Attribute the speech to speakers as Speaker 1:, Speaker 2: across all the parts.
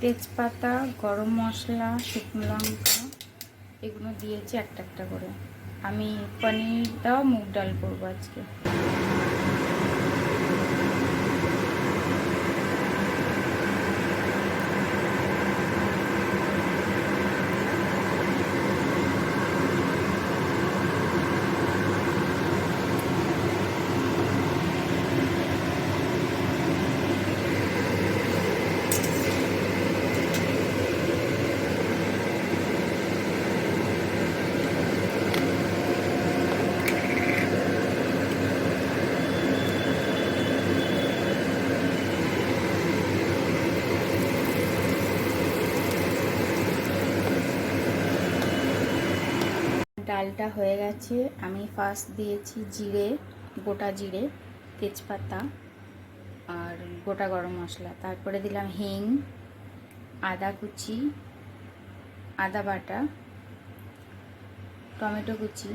Speaker 1: তেজপাতা, গরম মশলা, শুকনো লঙ্কা, এগুলো দিয়েছি একটা একটা করে। আমি পনির দাও, মুগ ডাল করব আজকে। ডালটা হয়ে গেছে। আমি ফার্স্ট দিয়েছি জিরে, গোটা জিরে, তেজপাতা আর গোটা গরম মশলা। তারপরে দিলাম হিং, আদা কুচি, আদা বাটা, টমেটো কুচি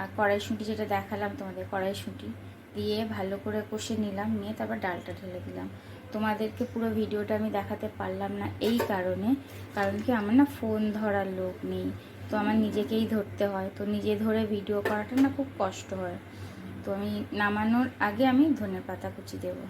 Speaker 1: আর কড়াইশুঁটি যেটা দেখালাম তোমাদের, কড়াইশুঁটি দিয়ে ভালো করে কষে নিলাম, নিয়ে তারপর ডালটা ঢেলে দিলাম। তোমাদেরকে পুরো ভিডিওটা আমি দেখাতে পারলাম না এই কারণে, কারণ কি আমার না ফোন ধরার লোক নেই। তো আমার নিজেকেই ধরতে হয়। তো নিজে ধরে ভিডিও করাটা না খুব কষ্ট হয়। তো আমি নামানোর আগে আমি ধনে পাতা কুচি দেবো।